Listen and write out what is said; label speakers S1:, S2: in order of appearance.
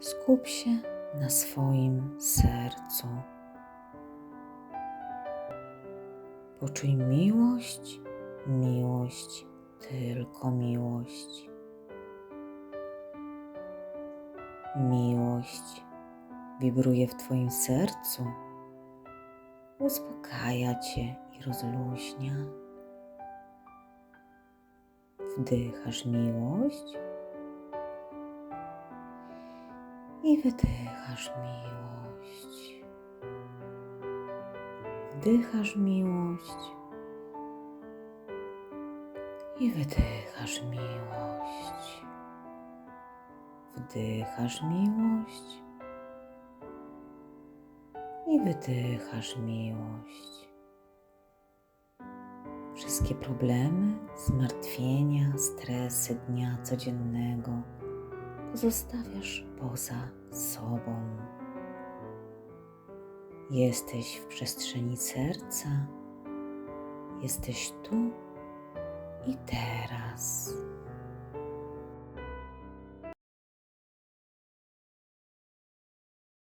S1: Skup się na swoim sercu. Poczuj miłość, miłość, tylko miłość. Miłość wibruje w Twoim sercu, uspokaja Cię i rozluźnia. Wdychasz miłość i wydychasz miłość. Wdychasz miłość i wydychasz miłość. Wdychasz miłość i wydychasz miłość. Wszystkie problemy, zmartwienia, stresy dnia codziennego pozostawiasz poza sobą. Jesteś w przestrzeni serca, jesteś tu i teraz.